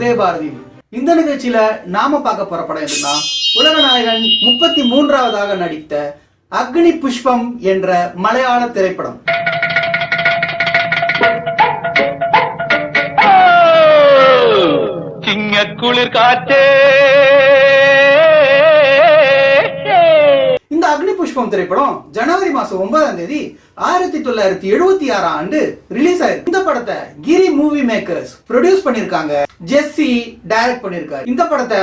ஜெயபாரதி இந்த நிகழ்ச்சியில நாம பார்க்க போற படம் எதுனா உலக நாயகன் முப்பத்தி மூன்றாவதாக நடித்த அக்னி புஷ்பம் என்ற மலையாள திரைப்படம். சிங்கக்குளிர் காற்றே புஷ்பம் திரைப்படம் ஜனவரி மாசம் ஒன்பதாம் தேதி ஆயிரத்தி தொள்ளாயிரத்தி எழுபத்தி ஆறாம் ஆண்டு ரிலீஸ் ஆயிருக்கு. இந்த படத்தை கிரி மூவி மேக்கர்ஸ் ப்ரொடியூஸ் பண்ணிருக்காங்க. ஜெஸ்ஸி டைரக்ட் பண்ணிருக்காரு. இந்த படத்தை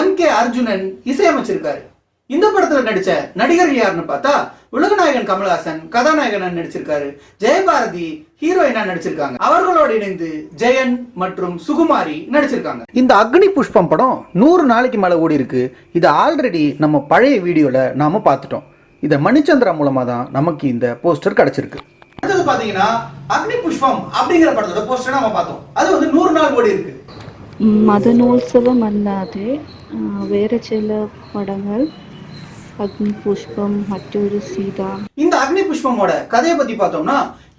எம் கே அர்ஜுனன் இசையமைச்சிருக்காரு. இந்த படத்துல நடிச்ச நடிகர்கள் யாருன்னு பார்த்தா உலகநாயகன் கமல்ஹாசன் கதாநாயகன் நடிச்சிருக்காரு. ஜெயபாரதி ஹீரோயினா நடிச்சிருக்காங்க. அவர்களோடு இணைந்து ஜெயன் மற்றும் சுகுமாரி நடிச்சிருக்காங்க. இந்த அக்னி புஷ்பம் படம் நூறு நாளைக்கு மேல ஓடி இருக்கு இது ஆல்ரெடி நம்ம பழைய வீடியோல நாம பார்த்துட்டோம். இதை மணிச்சந்திரா மூலமாக தான் நமக்கு இந்த போஸ்டர் கிடச்சிருக்கு. அடுத்தது பார்த்தீங்கன்னா அக்னி புஷ்பம் அப்படிங்கிற படத்தோட போஸ்டர் நம்ம பார்த்தோம். அது வந்து நூறு நாள் ஓடி இருக்கு. மத மதநூல்சவம் அல்லாது வேற சில படங்கள். அக்னி புஷ்பம் மற்றொரு சீதா. இந்த அக்னி புஷ்பமோட கதையை பத்தி பார்த்தோம்னா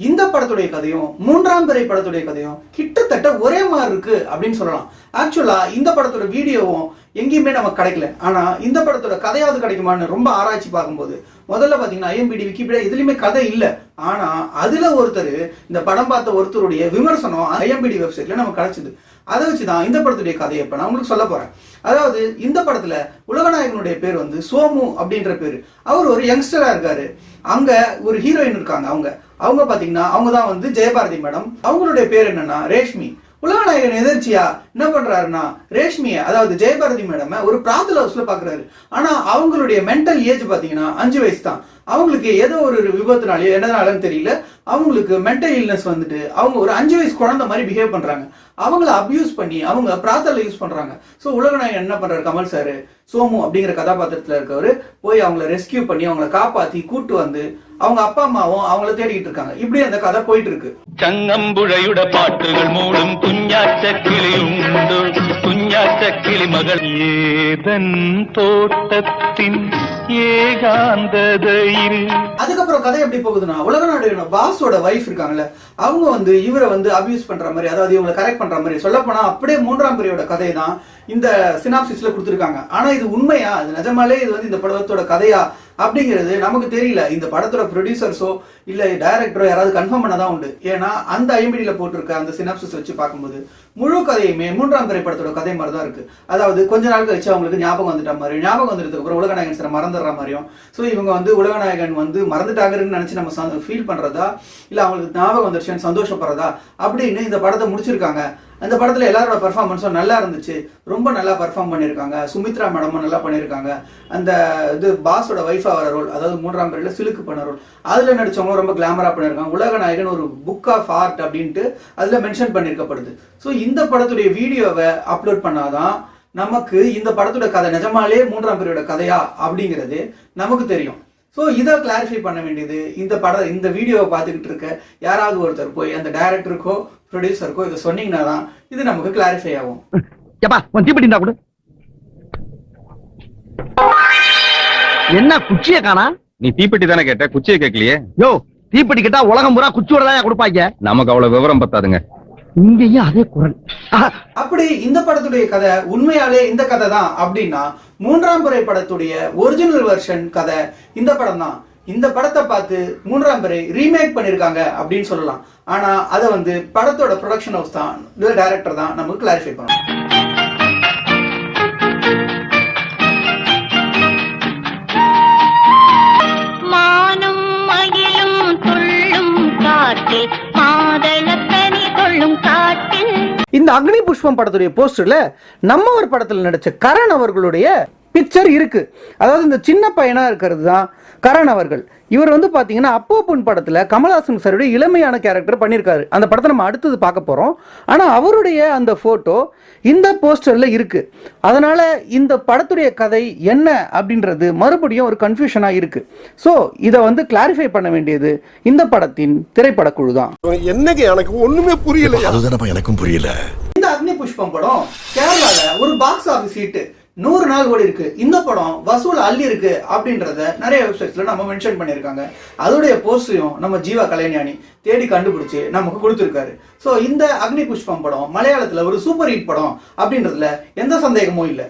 இந்த படத்துடைய கதையும் மூன்றாம் பிறை படத்துடைய கதையும் கிட்டத்தட்ட ஒரே மாதிரி இருக்கு அப்படின்னு சொல்லலாம். ஆக்சுவலா இந்த படத்தோட வீடியோவும் எங்கேயுமே நமக்கு கிடைக்கல. ஆனா இந்த படத்தோட கதையாவது கிடைக்குமான்னு ரொம்ப ஆராய்ச்சி பார்க்கும்போது முதல்ல பாத்தீங்கன்னா ஐஎம்பிடி விக்கிபீடியா இதுலயுமே கதை இல்ல. ஆனா அதுல ஒருத்தர் இந்த படம் பார்த்த ஒருத்தருடைய விமர்சனம் ஐஎம்பிடி வெப்சைட்ல நமக்கு கிடைச்சது. அதை வச்சு தான் இந்த படத்துடைய கதையை இப்போ நான் உங்களுக்கு சொல்ல போறேன். அதாவது இந்த படத்துல உலகநாயகனுடைய பேர் வந்து சோமு அப்படின்ற பேரு. அவர் ஒரு யங்ஸ்டரா இருக்காரு. அங்க ஒரு ஹீரோயின் இருக்காங்க அவங்க. அவங்க பாத்தீங்கன்னா அவங்க தான் வந்து ஜெயபாரதி மேடம். அவங்களுடைய பேர் என்னன்னா ரேஷ்மி. உலகநாயகன் எதிர்ச்சியா என்ன பண்றாருன்னா ரேஷ்மிய அதாவது ஜெயபாரதி மேடம் ஒரு பிராத்தல் ஹவுஸ்ல பாக்குறாரு. ஆனா அவங்களுடைய மென்டல் ஏஜ் பாத்தீங்கன்னா அஞ்சு வயசு தான் அவங்களுக்கு ஏதோ ஒரு விபத்துனாலயோ என்னனாலன்னு தெரியல. அவங்களுக்கு மென்டல் இல்னஸ் வந்துட்டு அவங்க ஒரு அஞ்சு வயசு குழந்தை மாதிரி பிஹேவ் பண்றாங்க. அவங்கள அப்யூஸ் பண்ணி அவங்க பிரார்த்தனை யூஸ் பண்ணுறாங்க ஸோ உலகநாயகன் என்ன பண்ணுறாரு கமல் சார் சோமு அப்படிங்கிற கதாபாத்திரத்தில் இருக்கவர் போய் அவங்கள ரெஸ்கியூ பண்ணி அவங்கள காப்பாத்தி கூட்டு வந்து அவங்க அப்பா அம்மாவும் அவங்கள தேடிட்டு இருக்காங்க. இப்படி அந்த கதை போயிட்டு இருக்கு சங்கம்புழையுட பாட்டுகள் மூலம் குஞ்சாச்ச கிளி உண்டு குஞ்சாச்ச கிளி மகள் ஏதன் தோட்டத்தின் ஏகாந்ததையில். அதுக்கப்புறம் கதை எப்படி போகுதுன்னா உலக நாடு பாஸ் பாஸோட வைஃப் இருக்காங்கல்ல அவங்க வந்து இவரை வந்து அபியூஸ் பண்ற மாதிரி அதாவது இவங்களை கரெக்ட் பண்ற மாதிரி சொல்ல போனா அப்படியே மூன்றாம் பிரியோட கதை தான் இந்த சினாப்சிஸ்ல கொடுத்துருக்காங்க. ஆனா இது உண்மையா? அது நிஜமாலே இது வந்து இந்த படத்தோட கதையா? அப்படிங்கிறது நமக்கு தெரியல. இந்த படத்தோட ப்ரொடியூசர்ஸோ இல்ல டைரக்டரோ யாராவது கன்ஃபார்ம் பண்ணதான் உண்டு. ஏன்னா அந்த ஐம்படியில போட்டிருக்க அந்த சினாப்சிஸ் வச்சு பார்க்கும்போது முழு கதையுமே மூன்றாம் திரைப்படத்தோட படத்தோட கதை மாதிரி தான் இருக்கு. அதாவது கொஞ்ச நாள் கழிச்சு அவங்களுக்கு ஞாபகம் வந்துட்ட மாதிரி ஞாபகம் வந்துட்டதுக்கு அப்புறம் உலகநாயகன் சார் மறந்துடுற மாதிரியும் ஸோ இவங்க வந்து உலகநாயகன் வந்து மறந்துட்டாங்கன்னு நினைச்சு நம்ம ஃபீல் பண்றதா? இல்ல அவங்களுக்கு ஞாபகம் வந்துருச்சுன்னு சந்தோஷப்படுறதா? அப்படின்னு இந்த படத்தை முடிச்சிருக்காங்க. அந்த படத்தில் எல்லாரோட பர்ஃபார்மன்ஸும் நல்லா இருந்துச்சு. ரொம்ப நல்லா பெர்ஃபார்ம் பண்ணியிருக்காங்க. சுமித்ரா மேடமும் நல்லா பண்ணியிருக்காங்க. அந்த இது பாஸோட ஒய்ஃபாக வர ரோல் அதாவது மூன்றாம் பேரில் சிலுக்கு பண்ண ரோல் அதில் நடித்தவங்களும் ரொம்ப கிளாமராக பண்ணியிருக்காங்க. உலக நாயகன் ஒரு புக் ஆஃப் ஆர்ட் அப்படின்ட்டு அதில் மென்ஷன் பண்ணியிருக்கப்படுது. ஸோ இந்த படத்துடைய வீடியோவை அப்லோட் பண்ணாதான் நமக்கு இந்த படத்தோட கதை நிஜமாலே மூன்றாம் பேரோட கதையா அப்படிங்கிறது நமக்கு தெரியும். ஸோ இதை கிளாரிஃபை பண்ண வேண்டியது இந்த படம் இந்த வீடியோவை பார்த்துக்கிட்டு இருக்க யாராவது ஒருத்தர் போய் அந்த டைரக்டருக்கோ ப்ரொடியூசருக்கோ இதை சொன்னீங்கன்னா தான் இது நமக்கு கிளாரிஃபை ஆகும். ஏப்பா உன் தீப்பெட்டி கூட. என்ன குச்சிய காணா? நீ தீப்பெட்டி தானே கேட்ட? குச்சியை கேட்கலையே? யோ தீப்பெட்டி கேட்டா உலகம் பூரா குச்சியோட தான் கொடுப்பாங்க? நமக்கு அவ்வளவு விவரம் பத்தாதுங்க. இங்கேயும் அதே குரல். அப்படி இந்த படத்துடைய கதை உண்மையாலே இந்த கதை தான் அப்படின்னா மூன்றாம் பிறை படத்துடைய ஒரிஜினல் வெர்ஷன் கதை இந்த படம் தான் இந்த படத்தை பார்த்து மூன்றாம் பிறை ரீமேக் பண்ணிருக்காங்க அப்படின்னு சொல்லலாம். ஆனா அதை வந்து படத்தோட ப்ரொடக்ஷன் ஹவுஸ் தான் இல்ல டைரக்டர் தான் நமக்கு கிளாரிஃபை பண்ணணும். மானும் மயிலும் துள்ளும் காற்றில் மாதளப்பனி கொள்ளும் காட்டில். இந்த அக்னி புஷ்பம் படத்துடைய போஸ்டர்ல நம்ம ஒரு படத்தில் நடிச்ச கரண் அவர்களுடைய பிக்சர் இருக்கு. அதாவது இந்த சின்ன பையனா இருக்கிறது தான் கரண் அவர்கள். இவர் வந்து பாத்தீங்கன்னா அப்போ பொன் படத்துல கமல்ஹாசன் சாருடைய இளமையான கேரக்டர் பண்ணியிருக்காரு. அந்த படத்தை நம்ம அடுத்தது பார்க்க போறோம். ஆனா அவருடைய அந்த போட்டோ இந்த போஸ்டர்ல இருக்கு. அதனால இந்த படத்துடைய கதை என்ன அப்படின்றது மறுபடியும் ஒரு கன்ஃபியூஷனா இருக்கு. ஸோ இதை வந்து கிளாரிஃபை பண்ண வேண்டியது இந்த படத்தின் திரைப்படக்குழு தான் என்னங்க எனக்கு ஒண்ணுமே புரியல அதுதானப்பா எனக்கும் புரியல. இந்த அக்னி புஷ்பம் படம் கேரளால ஒரு பாக்ஸ் ஆபீஸ் ஹிட் நூறு நாள் ஓடி இருக்கு. இந்த படம் வசூல் அள்ளி இருக்கு அப்படின்றத நிறைய வெப்சைட்ஸ்ல நம்ம மென்ஷன் பண்ணியிருக்காங்க. அதோடைய போஸ்டையும் நம்ம ஜீவா கலைஞானி தேடி கண்டுபிடிச்சு நமக்கு கொடுத்துருக்காரு. ஸோ இந்த அக்னி புஷ்பம் படம் மலையாளத்துல ஒரு சூப்பர் ஹிட் படம் அப்படின்றதுல எந்த சந்தேகமும் இல்லை.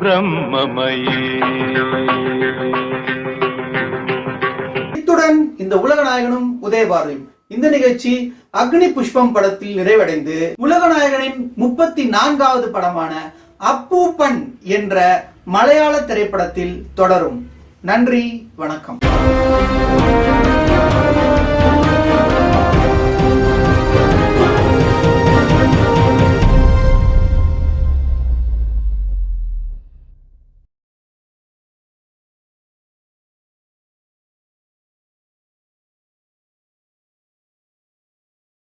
பிரம்மமய இந்த உலக நாயகனும் உதயபாரதியும். இந்த நிகழ்ச்சி அக்னி புஷ்பம் படத்தில் நிறைவடைந்து உலக நாயகனின் முப்பத்தி நான்காவது படமான அப்பூப்பன் என்ற மலையாள திரைப்படத்தில் தொடரும். நன்றி வணக்கம்.